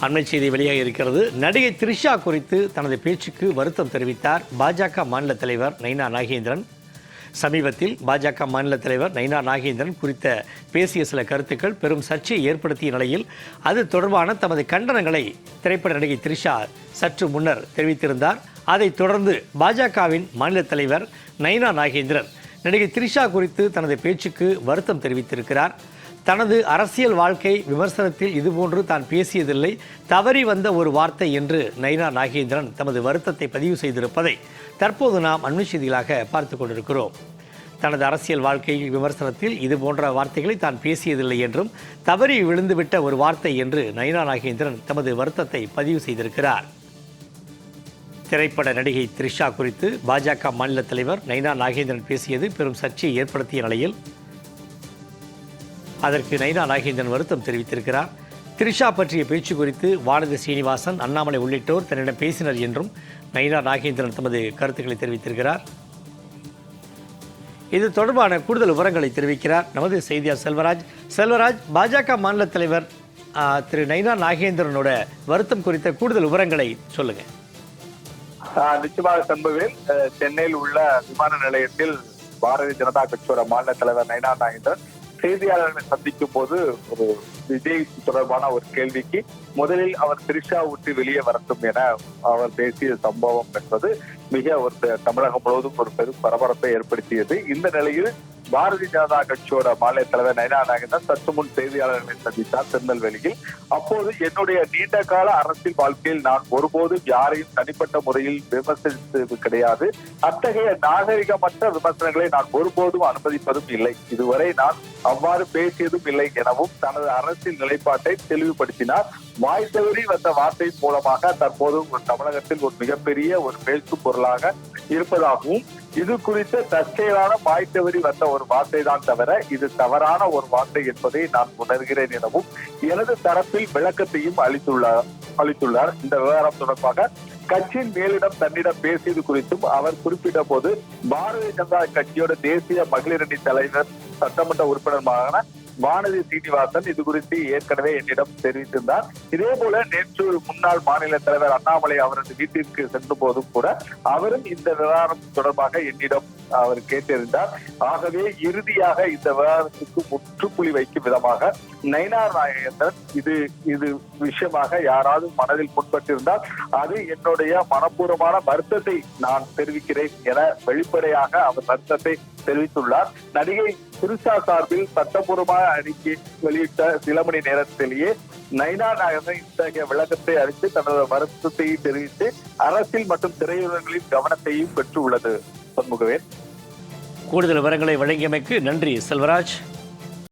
அண்மை செய்தி வெளியாக இருக்கிறது. நடிகை த்ரிஷா குறித்து தனது பேச்சுக்கு வருத்தம் தெரிவித்தார். பாஜக மாநில தலைவர் நைனா நாகேந்திரன். சமீபத்தில் பாஜக மாநில தலைவர் நைனா நாகேந்திரன் குறித்த பேசிய சில கருத்துக்கள் பெரும் சர்ச்சையை ஏற்படுத்திய நிலையில் அது தொடர்பான தமது கண்டனங்களை திரைப்பட நடிகை த்ரிஷா சற்று முன்னர் தெரிவித்திருந்தார். அதைத் தொடர்ந்து பாஜகவின் மாநில தலைவர் நைனா நாகேந்திரன் நடிகை த்ரிஷா குறித்து தனது பேச்சுக்கு வருத்தம் தெரிவித்திருக்கிறார். தனது அரசியல் வாழ்க்கை விமர்சனத்தில் இதுபோன்று தான் பேசியதில்லை. தவறி வந்த ஒரு வார்த்தை என்று நைனா நாகேந்திரன் தமது வருத்தத்தை பதிவு செய்திருப்பதை தற்போது நாம் அண்மை செய்திகளாக பார்த்து கொண்டிருக்கிறோம். தனது அரசியல் வாழ்க்கை விமர்சனத்தில் இது போன்ற வார்த்தைகளை தான் பேசியதில்லை என்றும் தவறி விழுந்துவிட்ட ஒரு வார்த்தை என்று நைனா நாகேந்திரன் தமது வருத்தத்தை பதிவு செய்திருக்கிறார். திரைப்பட நடிகை த்ரிஷா குறித்து பாஜக மாநில தலைவர் நைனா நாகேந்திரன் பேசியது பெரும் சர்ச்சையை ஏற்படுத்திய நிலையில் அதற்கு நைனா நாகேந்திரன் வருத்தம் தெரிவித்திருக்கிறார். த்ரிஷா பற்றிய பேச்சு குறித்து வானதி சீனிவாசன் அண்ணாமலை உள்ளிட்டோர் தன்னிடம் பேசினர் என்றும் நைனா நாகேந்திரன் தமது கருத்துக்களை தெரிவித்திருக்கிறார். இது தொடர்பான கூடுதல் விவரங்களை தெரிவிக்கிறார் நமது செய்தியார் செல்வராஜ். செல்வராஜ் பாஜக மாநில தலைவர் திரு நைனா நாகேந்திரனோட வருத்தம் குறித்த கூடுதல் விவரங்களை சொல்லுங்க. நிச்சயமாக சம்பவில் அஹ் சென்னையில் உள்ள விமான நிலையத்தில் பாரதிய ஜனதா கட்சியோட மாநில தலைவர் நைனா நாகேந்திரன் செய்தியாளர்களை சந்திக்கும் போது ஒரு விஜய் தொடர்பான ஒரு கேள்விக்கு முதலில் அவர் திரிஷா விட்டு வெளியே வரட்டும் என அவர் பேசிய சம்பவம் என்பது மிக ஒரு தமிழகம் முழுவதும் ஒரு பெரும் பரபரப்பை ஏற்படுத்தியது. இந்த நிலையில் பாரதிய ஜனதா கட்சியோட மாநில தலைவர் நயனா நாகேந்திரன் சற்று முன் செய்தியாளர்களை சந்தித்தார் திருநெல்வேலியில். அப்போது என்னுடைய நீண்ட கால அரசியல் வாழ்க்கையில் நான் ஒருபோதும் யாரையும் தனிப்பட்ட முறையில் விமர்சித்தது கிடையாது. அத்தகைய நாகரிகமற்ற விமர்சனங்களை நான் ஒருபோதும் அனுமதிப்பதும் இல்லை. இதுவரை நான் அவ்வாறு பேசியதும் இல்லை எனவும் தனது அரசியல் நிலைப்பாட்டை தெளிவுபடுத்தினார். வாய் தவறி வந்த வார்த்தை மூலமாக தற்போது ஒரு தமிழகத்தில் ஒரு மிகப்பெரிய ஒரு மேற்கு பொருள் பொருளாக இருப்பதாகவும் இது குறித்து தற்செயலான வாய் தவறி வந்த ஒரு வார்த்தை தான் தவிர இது தவறான ஒரு வார்த்தை என்பதை நான் உணர்கிறேன் எனவும் எனது தரப்பில் விளக்கத்தையும் அளித்துள்ளார் அளித்துள்ளார். இந்த விவகாரம் தொடர்பாக கட்சியின் மேலிடம் தன்னிடம் பேசியது குறித்தும் அவர் குறிப்பிட்ட போது பாரதிய ஜனதா கட்சியோட தேசிய மகளிரணி தலைவர் சட்டமன்ற உறுப்பினருமான வானதி சீனிவாசன் இது குறித்து ஏற்கனவே என்னிடம் தெரிவித்திருந்தார். இதே போல நேற்று முன்னாள் மாநில தலைவர் அண்ணாமலை அவரது வீட்டிற்கு சென்ற போதும் கூட அவரும் இந்த விவகாரம் தொடர்பாக என்னிடம் அவர் கேட்டிருந்தார். ஆகவே இறுதியாக இந்த விவாதத்துக்கு முற்றுப்புள்ளி வைக்கும் விதமாக நயினார் நாயகன் இது இது விஷயமாக யாராவது மனதில் முன்பட்டிருந்தால் அது என்னுடைய மனப்பூர்வமான வருத்தத்தை நான் தெரிவிக்கிறேன் என வெளிப்படையாக அவர் வருத்தத்தை தெரிவித்துள்ளார். நடிகை திருஷா சார்பில் சட்டப்பூர்வமான அறிக்கை வெளியிட்ட சில மணி நேரத்திலேயே நைனா நாயகன் இத்தகைய விளக்கத்தை அளித்து தனது வருத்தத்தை தெரிவித்து அரசியல் மற்றும் திரையுலகங்களின் கவனத்தையும் பெற்றுள்ளது. சண்முகவேல். கூடுதல் விவரங்களை வழங்கியமைக்கு நன்றி செல்வராஜ்.